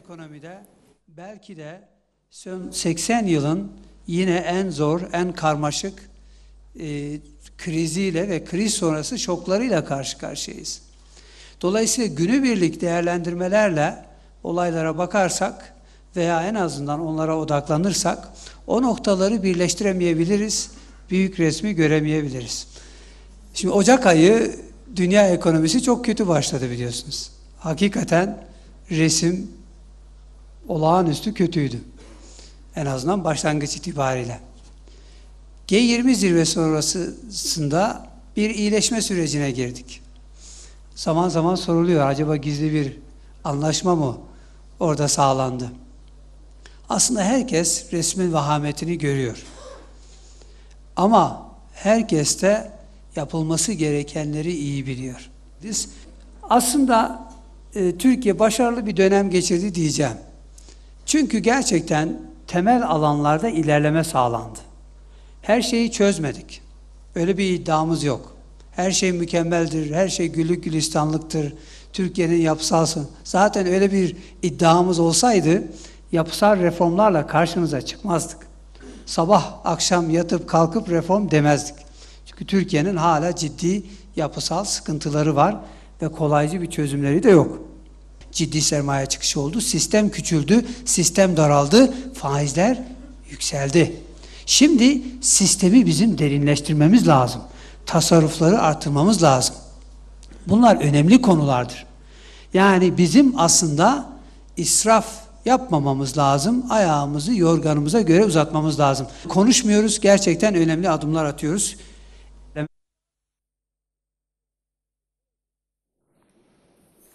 ekonomide belki de son 80 yılın yine en zor, en karmaşık e, kriziyle ve kriz sonrası şoklarıyla karşı karşıyayız. Dolayısıyla günübirlik değerlendirmelerle olaylara bakarsak veya en azından onlara odaklanırsak o noktaları birleştiremeyebiliriz, büyük resmi göremeyebiliriz. Şimdi Ocak ayı dünya ekonomisi çok kötü başladı biliyorsunuz. Hakikaten resim olağanüstü kötüydü. En azından başlangıç itibariyle. G20 zirve sonrasında bir iyileşme sürecine girdik. Zaman zaman soruluyor acaba gizli bir anlaşma mı orada sağlandı? Aslında herkes resmin vahametini görüyor. Ama herkes de yapılması gerekenleri iyi biliyor. Biz aslında e, Türkiye başarılı bir dönem geçirdi diyeceğim. Çünkü gerçekten temel alanlarda ilerleme sağlandı. Her şeyi çözmedik. Öyle bir iddiamız yok. Her şey mükemmeldir, her şey güllük gülistanlıktır. Türkiye'nin yapısalsın. Zaten öyle bir iddiamız olsaydı yapısal reformlarla karşınıza çıkmazdık. Sabah akşam yatıp kalkıp reform demezdik. Çünkü Türkiye'nin hala ciddi yapısal sıkıntıları var ve kolaycı bir çözümleri de yok. Ciddi sermaye çıkışı oldu, sistem küçüldü, sistem daraldı, faizler yükseldi. Şimdi sistemi bizim derinleştirmemiz lazım. Tasarrufları artırmamız lazım. Bunlar önemli konulardır. Yani bizim aslında israf yapmamamız lazım. Ayağımızı yorganımıza göre uzatmamız lazım. Konuşmuyoruz, gerçekten önemli adımlar atıyoruz.